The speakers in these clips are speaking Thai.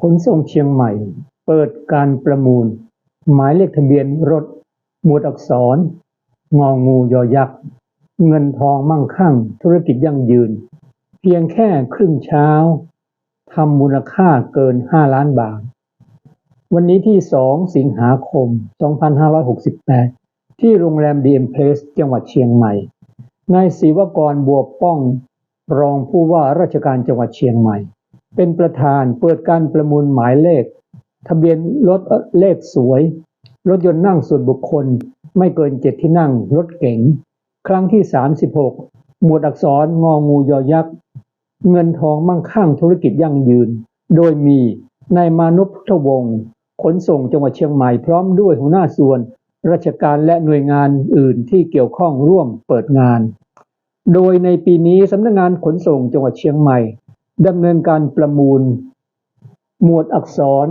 ขนส่งเชียงใหม่ เปิดการประมูล หมายเลขทะเบียนรถ หมวดอักษร งองงูยอยักษ์ เงินทองมั่งคั่ง ธุรกิจยั่งยืน เพียงแค่ครึ่งเช้าทำมูลค่าเกิน 5 ล้านบาท วันนี้ที่ 2 สิงหาคม 2568 ที่โรงแรมดีเอ็มเพลสจังหวัดเชียงใหม่ นายศิวกรบัวป้อง รองผู้ว่าราชการจังหวัดเชียงใหม่ เป็นประธานเปิดการประมูลหมายเลข ทะเบียนรถเลขสวย รถยนต์นั่งส่วนบุคคล ไม่เกินเจ็ดที่นั่ง รถเก๋ง ครั้งที่ 36 หมวดอักษรงองูยอยักษ์ เงินทองมั่งคั่งธุรกิจยั่งยืน โดยมีนายมานุพุทธวงศ์ขนส่งจังหวัดเชียงใหม่พร้อมด้วยหัวหน้าส่วน ราชการและหน่วยงานอื่นที่เกี่ยวข้องร่วมเปิดงาน โดยในปีนี้สำนักงานขนส่งจังหวัดเชียงใหม่ ดำเนินการประมูล หมวดอักษร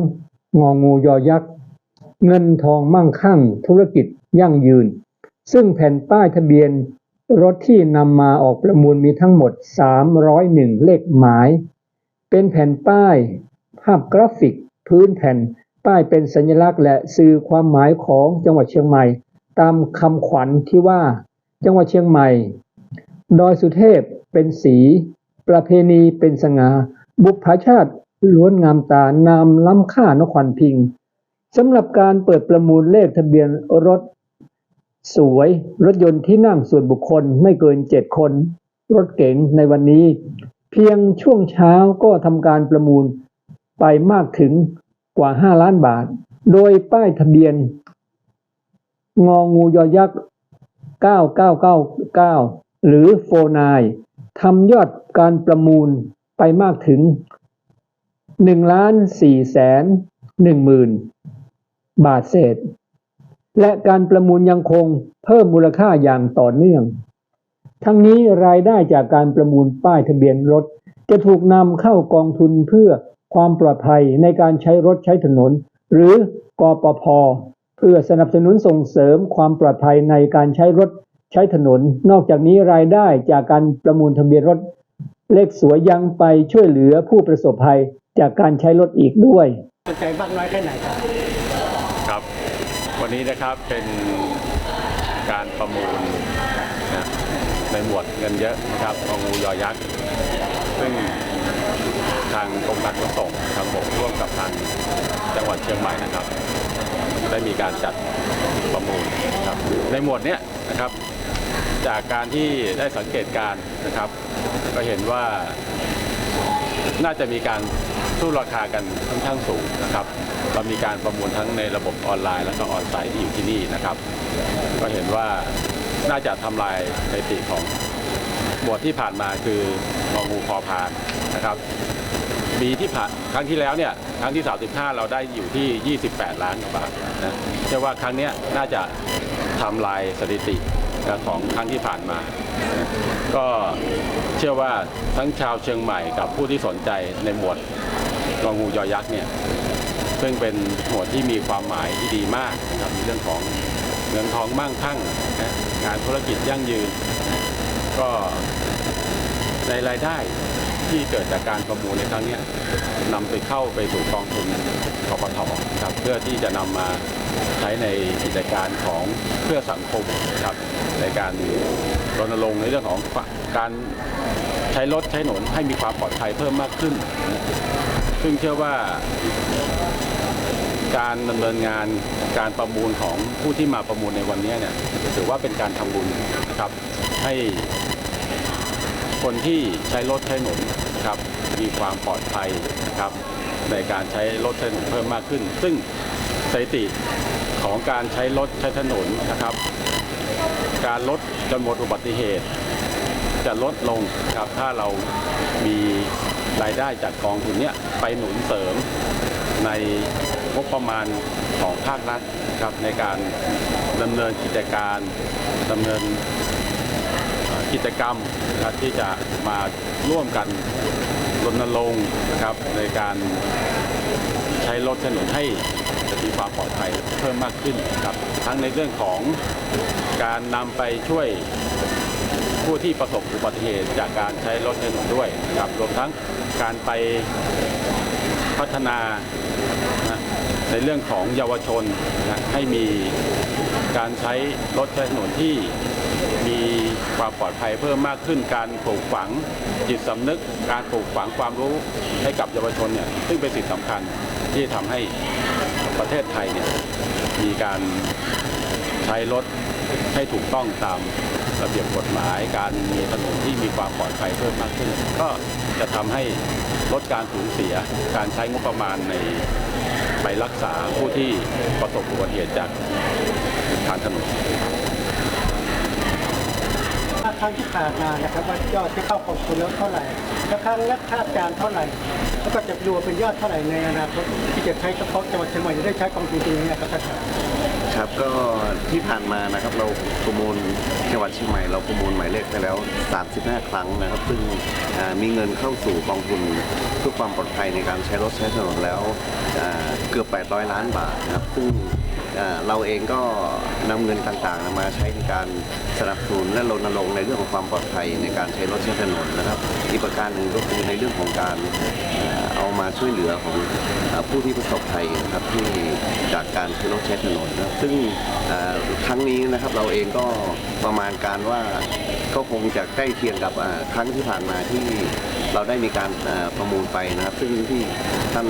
งองูยอยักษ์ เงินทองมั่งคั่งธุรกิจยั่งยืน ซึ่งแผ่นป้ายทะเบียน รถที่นำมาออกประมูลมีทั้งหมด 301 เลขหมาย เป็นแผ่นป้าย ภาพกราฟิก พื้นแผ่นป้ายเป็นสัญลักษณ์และสื่อความหมายของจังหวัดเชียงใหม่ ตามคำขวัญที่ว่า จังหวัดเชียงใหม่ ดอยสุเทพเป็นสี ประเพณีเป็นสง่าบุพชาติล้วนงามตานามล้ำค่านครพิงสำหรับการเปิดประมูลเลขทะเบียนรถ สวยรถยนต์ที่นั่งส่วนบุคคลไม่เกินเจ็ดคน รถเก๋งในวันนี้ เพียงช่วงเช้าก็ทำการประมูลไปมากถึงกว่า 5 ล้านบาท โดยป้ายทะเบียน งองูยอยักษ์ 9999 หรือโฟนาย ทำยอดการประมูลไปมากถึง1ล้าน4แสน1หมื่นบาทเศษ และการประมูลยังคงเพิ่มมูลค่าอย่างต่อเนื่อง ทั้งนี้รายได้จากการประมูลป้ายทะเบียนรถ จะถูกนำเข้ากองทุนเพื่อความปลอดภัยในการใช้รถใช้ถนน หรือกปพเพื่อสนับสนุนส่งเสริมความปลอดภัยในการใช้รถ ใช้ถนน นอกจากนี้รายได้จากการประมูลทะเบียนรถ เลขสวยยังไปช่วยเหลือผู้ประสบภัยจากการใช้รถอีกด้วยสนใจมากน้อยแค่ไหนครับครับ วันนี้นะครับเป็นการประมูลนะในหมวดเงินเยอะนะครับของงูยอยักษ์ ซึ่งทางกรมการขนส่งทางบกร่วมกับทางจังหวัดเชียงใหม่นะครับ ได้มีการจัดประมูลนะครับในหมวดเนี้ยนะครับ จากการที่ได้สังเกตการนะครับ ก็เห็นว่าน่าจะมีการสู้ราคากันค่อนข้างสูงนะครับเรามีการประมูลทั้งในระบบออนไลน์ และก็ออนไซต์ที่อยู่ที่นี่นะครับ ก็เห็นว่าน่าจะทำลายสถิติของหมวดที่ผ่านมาคืององูพอพานนะครับปีที่ผ่านครั้งที่แล้วเนี่ยครั้งที่ 35 เราได้อยู่ที่ 28 ล้านกว่าบาทนะเชื่อว่าครั้งนี้น่าจะทำลายสถิติ ของครั้งที่ผ่านมา ก็เชื่อว่าทั้งชาวเชียงใหม่กับผู้ที่สนใจในหมวดงองูยอยักษ์เนี่ยซึ่งเป็นหมวดที่มีความหมายที่ดีมากนะครับในเรื่องของเงินทองมั่งคั่งนะงานธุรกิจยั่งยืน ก็ในรายได้ ที่เกิดจากการประมูลในครั้งนี้ยนำไปเข้าไปสู่กองทุนกปทครับเพื่อที่จะนำมาใช้ในกิจการของเพื่อสังคมครับในการรณรงค์ในเรื่องของการใช้รถใช้ถนนให้มีความปลอดภัยเพิ่มมากขึ้น ซึ่งเชื่อว่าการดำเนินงานการประมูลของผู้ที่มาประมูลในวันนี้เนี่ยถือว่าเป็นการทำบุญนะครับให้ คนที่ใช้รถใช้ถนนนะครับมีความปลอดภัยนะครับในการใช้รถใช้ถนนเพิ่มมากขึ้น ซึ่งสถิติของการใช้รถใช้ถนนนะครับ การลดจำนวนอุบัติเหตุ จะลดลงครับถ้าเรามีรายได้จากกองทุนเนี้ยไปหนุนเสริมในงบประมาณของภาครัฐครับในการดำเนินกิจการดำเนิน กิจกรรมนะครับที่จะมาร่วมกันรณรงค์นะครับในการใช้รถถนนให้มีความปลอดภัยเพิ่มมากขึ้นครับทั้งในเรื่องของการนำไปช่วยผู้ที่ประสบอุบัติเหตุจากการใช้รถถนนด้วยนะครับรวมทั้งการไปพัฒนานะในเรื่องของเยาวชนนะให้มีการใช้รถใช้ถนนที่มี ความปลอดภัยเพิ่มมากขึ้นการปลูกฝังจิตสำนึก การปลูกฝังความรู้ให้กับเยาวชนเนี่ยซึ่งเป็นสิ่งสำคัญที่ทำให้ประเทศไทยเนี่ยมีการใช้รถให้ถูกต้องตามระเบียบกฎหมาย การมีถนนที่มีความปลอดภัยเพิ่มมากขึ้น ก็จะทำให้ลดการสูญเสียการใช้งบประมาณในไปรักษาผู้ที่ประสบอุบัติเหตุจากทางถนน รั้งที่ผ่านมานะครับว่ายอดที่เข้ากองทุนแล้วเท่าไหร่แล้วครั้งและคาดการณ์เท่าไหร่ แล้วก็จะรวมเป็นยอดเท่าไหร่ในอนาคตที่จะใช้เฉพาะจังหวัดเชียงใหม่จะได้ใช้กองทุนตรงนี้นะครับท่านครับครับก็ที่ผ่านมานะครับเราประมูลจังหวัดเชียงใหม่เราประมูลหมายเลขไปแล้ว 35 ครั้งนะครับ ซึ่งมีเงินเข้าสู่กองทุนเพื่อความปลอดภัยในการใช้รถใช้ถนนแล้วเกือบ 800 ล้านบาทนะครับซึ่ง เราเองก็นำเงินต่างๆมาใช้ในการสนับสนุนและรณรงค์ในเรื่องของความปลอดภัยในการใช้รถใช้ถนนนะครับ อีกประการหนึ่งก็คือในเรื่องของการเอามาช่วยเหลือของผู้ที่ประสบภัยนะครับที่จากการใช้รถใช้ถนนนะซึ่งครั้งนี้นะครับเราเองก็ประมาณการว่าก็คงจะใกล้เคียงกับครั้งที่ผ่านมาที่เราได้มีการประมูลไปนะครับ ซึ่งที่ท่าน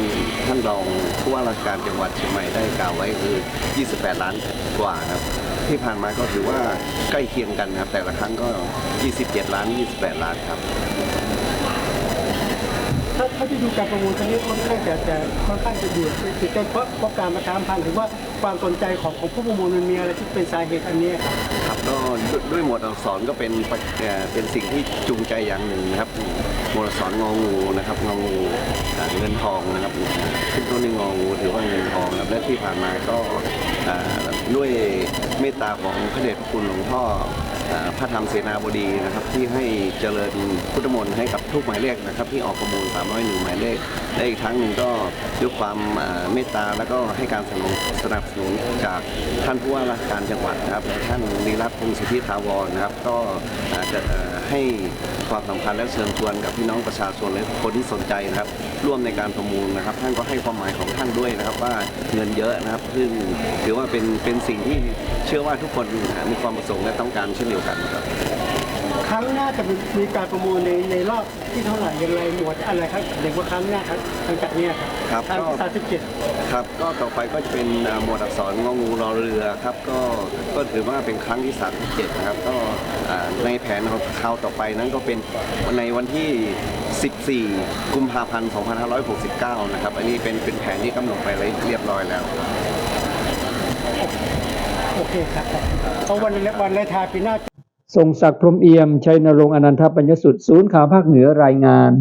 ท่านรองผู้ว่าราชการจังหวัดเชียงใหม่ได้กล่าวไว้คือ28 ล้านกว่าครับ ที่ผ่านมาก็ถือว่าใกล้เคียงกันครับ แต่ละครั้งก็ 27 ล้าน 28 ล้านครับ ถ้าถ้าที่ดูการประมูลครั้งนี้ค่อนข้างจะจะค่อนข้างจะเดือดติดเต้นเพราะเพราะการมาตามพันหรือว่าความสนใจของของผู้ประมูลมันมีอะไรที่เป็นสาเหตุอันนี้ครับครับก็ด้วยหมวดอักษรก็เป็นเป็นสิ่งที่จูงใจอย่างหนึ่งนะครับหมวดอักษรงองูนะครับงองูเงินทองนะครับขึ้นต้นในงองูถือว่าเงินทองครับและที่ผ่านมาก็ด้วยเมตตาของพระเดชพระคุณหลวงพ่อ พระธรรมเสนาบดีนะครับ ที่ให้เจริญพุทธมนต์ให้กับทุกหมายเลขนะครับ ที่ออกประมูล301หมายเลขและอีกครั้งหนึ่งก็ด้วยความเมตตาแล้วก็ให้การสนับสนุนสนับสนุนจากท่านผู้ว่าราชการจังหวัดนะครับและท่านนิรัตพงศ์สิทธิถาวรนะครับ ก็จะให้ความสำคัญและเชิญชวนกับพี่น้องประชาชนและคนที่สนใจนะครับ ร่วมในการประมูลนะครับ ท่านก็ให้ความหมายของท่านด้วยนะครับว่าเงินเยอะนะครับซึ่งถือว่าเป็นเป็นสิ่งที่เชื่อว่าทุกคนมีความประสงค์และต้องการเช่นเดียวกันครับ ครั้งหน้าจะมีมีการประมูลในในรอบที่เท่าไหร่อย่างไรหมวดอะไรครับเด็กว่าครั้งหน้าครับหลังจากเนี้ยครับครับครั้งก็ที่สามสิบเจ็ดครับ ก็ต่อไปก็จะเป็นอ่าหมวดอักษรงองูรอเรือครับ ก็ก็ถือว่าเป็นครั้งที่ 37 นะครับ ก็อ่าในแผนของคราวต่อไปนั้นก็เป็นในวันที่ 14 กุมภาพันธ์ 2569 นะครับ อันนี้เป็นเป็นแผนที่กำหนดไปเรียบร้อยแล้ว โโอเคครับเพราะวันวันเลทายปีหน้าทรงศักดิ์พรมเอี่ยม ชัยนรงค์อนันทปัญญสุด ศูนย์ข่าวภาคเหนือรายงาน